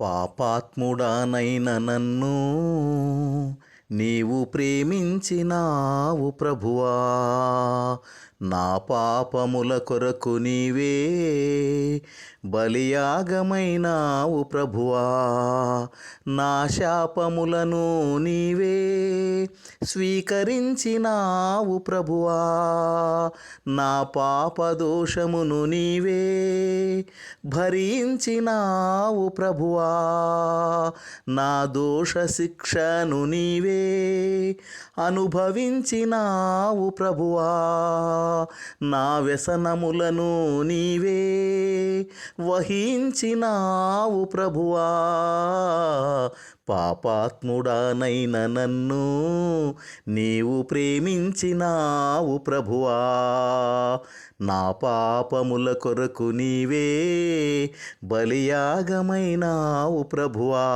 పాపాత్ముడానైన నన్ను నీవు ప్రేమించినావు ప్రభువా. నా పాపముల కొరకు నీవే బలియాగమైనావు ప్రభువా. నా శాపములను నీవే స్వీకరించినావు ప్రభువా. నా పాపదోషమును నీవే భరించినావు ప్రభువా. నా దోష శిక్షను నీవే అనుభవించినావు ప్రభువా. నా వ్యసనములను నీవే వహించినావు ప్రభువా. పాపాత్ముడానైన నన్ను నీవు ప్రేమించినావు ప్రభువా. నా పాపముల కొరకు నీవే బలియాగమైనావు ప్రభువా.